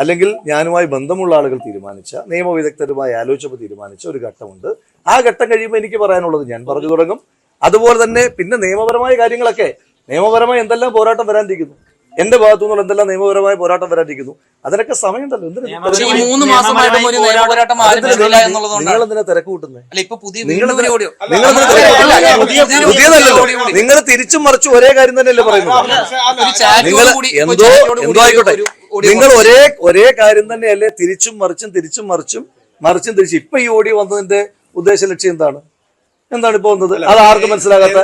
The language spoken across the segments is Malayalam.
അല്ലെങ്കിൽ ഞാനുമായി ബന്ധമുള്ള ആളുകൾ തീരുമാനിച്ച നിയമവിദഗ്ധരുമായി ആലോചിച്ചപ്പോൾ തീരുമാനിച്ച ഒരു ഘട്ടമുണ്ട്. ആ ഘട്ടം കഴിയുമ്പോൾ എനിക്ക് പറയാനുള്ളത് ഞാൻ പറഞ്ഞു തുടങ്ങും. അതുപോലെ തന്നെ പിന്നെ നിയമപരമായ കാര്യങ്ങളൊക്കെ. നിയമപരമായി എന്തെല്ലാം പോരാട്ടം വരാനിരിക്കുന്നു? എന്റെ ഭാഗത്തു നിന്നുള്ള എന്തെല്ലാം നിയമപരമായ പോരാട്ടം വരാനിരിക്കുന്നു? അതിനൊക്കെ സമയം നിങ്ങൾ എന്തിനാ തിരക്ക് കൂട്ടുന്നത് പുതിയ നിങ്ങൾ തിരിച്ചും മറിച്ചും ഒരേ കാര്യം തന്നെയല്ലേ പറയുന്നത്? നിങ്ങൾ കൂടി- എന്തോ എന്തോ ആയിക്കോട്ടെ. നിങ്ങൾ ഒരേ ഒരേ കാര്യം തന്നെയല്ലേ തിരിച്ചും മറിച്ചും തിരിച്ചും മറിച്ചും മറിച്ചും തിരിച്ചും ഇപ്പൊ ഈ ഓടി വന്നതിന്റെ ഉദ്ദേശ ലക്ഷ്യം എന്താണ്? എന്താണ് ഇപ്പൊ വന്നത്? അത് ആർക്കും മനസ്സിലാകാത്ത.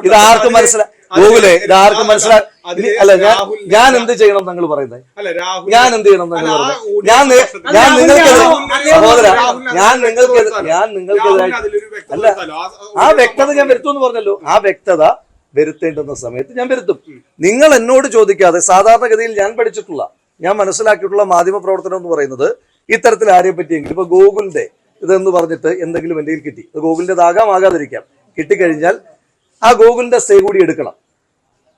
ഇത് ആർക്കും മനസ്സിലാ ഗൂഗിളെ ഇത് ആർക്കും മനസ്സിലാ അല്ല ഞാൻ ഞാൻ എന്ത് ചെയ്യണം നിങ്ങൾ പറയുന്നത്? ഞാൻ എന്ത് ചെയ്യണം നിങ്ങൾ പറയുന്നത്? ഞാൻ ഞാൻ നിങ്ങൾക്ക് സഹോദര ഞാൻ നിങ്ങൾക്ക് ഞാൻ നിങ്ങൾക്ക് അല്ല ആ- വ്യക്തത ഞാൻ വരുത്തുമെന്ന് പറഞ്ഞല്ലോ. ആ വ്യക്തത വരുത്തേണ്ടുന്ന സമയത്ത് ഞാൻ വരുത്തും. നിങ്ങൾ എന്നോട് ചോദിക്കാതെ സാധാരണഗതിയിൽ ഞാൻ പഠിച്ചിട്ടുള്ള ഞാൻ മനസ്സിലാക്കിയിട്ടുള്ള മാധ്യമ പ്രവർത്തനം എന്ന് പറയുന്നത് ഇത്തരത്തിൽ ആരെയും പറ്റിയെങ്കിലും ഇപ്പൊ ഗൂഗിളിന്റെ ഇതെന്ന് പറഞ്ഞിട്ട് എന്തെങ്കിലും എന്റെ കയ്യിൽ കിട്ടി. ഗൂഗിളിന്റെതാകാം ആകാതിരിക്കാം കിട്ടിക്കഴിഞ്ഞാൽ ആ ഗൂഗിളിന്റെ സേ കൂടി എടുക്കണം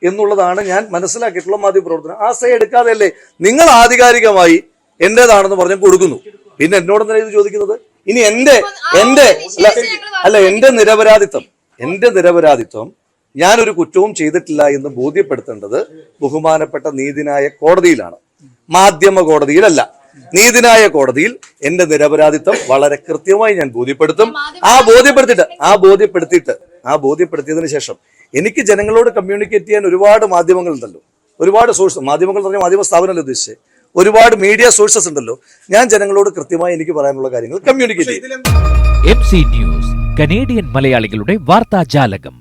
എന്നുള്ളതാണ് ഞാൻ മനസ്സിലാക്കിയിട്ടുള്ള മാധ്യമ പ്രവർത്തനം. ആ സേ എടുക്കാതെയല്ലേ നിങ്ങൾ ആധികാരികമായി എന്റേതാണെന്ന് പറഞ്ഞ് കൊടുക്കുന്നു. പിന്നെ എന്നോട് എന്തിനാ ഇത് ചോദിക്കുന്നത്? ഇനി എന്റെ എന്റെ അല്ല അല്ല എന്റെ നിരപരാധിത്വം. എന്റെ നിരപരാധിത്വം ഞാനൊരു കുറ്റവും ചെയ്തിട്ടില്ല എന്ന് ബോധ്യപ്പെടുത്തേണ്ടത് ബഹുമാനപ്പെട്ട നീതിനായ കോടതിയിലാണ്. മാധ്യമ കോടതിയിലല്ല നീതിനായ കോടതിയിൽ എന്റെ നിരപരാധിത്വം വളരെ കൃത്യമായി ഞാൻ ബോധ്യപ്പെടുത്തും. ആ ബോധ്യപ്പെടുത്തിയിട്ട് ആ ബോധ്യപ്പെടുത്തിയിട്ട് ആ ബോധ്യപ്പെടുത്തിയതിനു ശേഷം എനിക്ക് ജനങ്ങളോട് കമ്മ്യൂണിക്കേറ്റ് ചെയ്യാൻ ഒരുപാട് മാധ്യമങ്ങൾ ഉണ്ടല്ലോ ഒരുപാട് സോഴ്സ് മാധ്യമങ്ങൾ എന്ന് പറഞ്ഞാൽ മാധ്യമ സ്ഥാപനമല്ല ഉദ്ദേശിച്ചത് ഒരുപാട് മീഡിയ സോഴ്സസ് ഉണ്ടല്ലോ. ഞാൻ ജനങ്ങളോട് കൃത്യമായി എനിക്ക് പറയാനുള്ള കാര്യങ്ങൾ കമ്മ്യൂണിക്കേറ്റ് ചെയ്യും. എം സി ന്യൂസ് കനേഡിയൻ മലയാളികളുടെ വാർത്താജാലകം